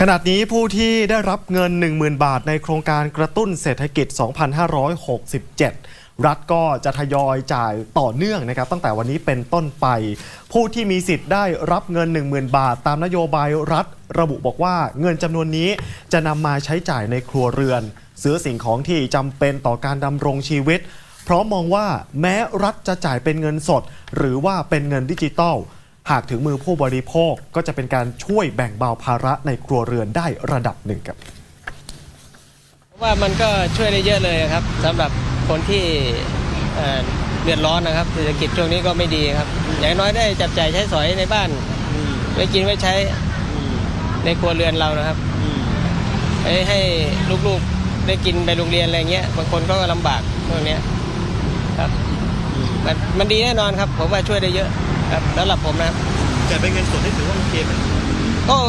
ขณะนี้ผู้ที่ได้รับเงิน 10,000 บาทในโครงการกระตุ้นเศรษฐกิจ 2567 รัฐก็จะทยอยจ่ายต่อเนื่องนะครับ ตั้งแต่วันนี้เป็นต้นไป ผู้ที่มีสิทธิ์ได้รับเงิน 10,000 บาท ตามนโยบายรัฐ ระบุบอกว่าเงินจำนวนนี้จะนำมาใช้จ่ายในครัวเรือน ซื้อสิ่งของที่จำเป็นต่อการดำรงชีวิต เพราะมองว่าแม้รัฐจะจ่ายเป็นเงินสด หรือว่าเป็นเงินดิจิตอล หากถึงมือผู้บริโภคก็จะเป็นการช่วยแบ่งเบาภาระในครัวเรือนได้ระดับหนึ่งครับว่ามันก็ช่วยได้เยอะเลยครับสำหรับคนที่เดือดร้อนนะครับเศรษฐกิจช่วงนี้ก็ไม่ดีครับ อย่างน้อยได้จับจ่ายใช้สอยในบ้านไว้กินไว้ใช้ในครัวเรือนเรานะครับให้ให้ลูกๆได้กินไปโรงเรียนอะไรเงี้ยบางคนก็ลำบากช่วงนี้ครับมันมันดีแน่นอนครับ ผมว่าช่วยได้เยอะ ครับสำหรับผมนะครับแต่เป็นเงินสดที่ถือว่าโอเคไหมก็โอ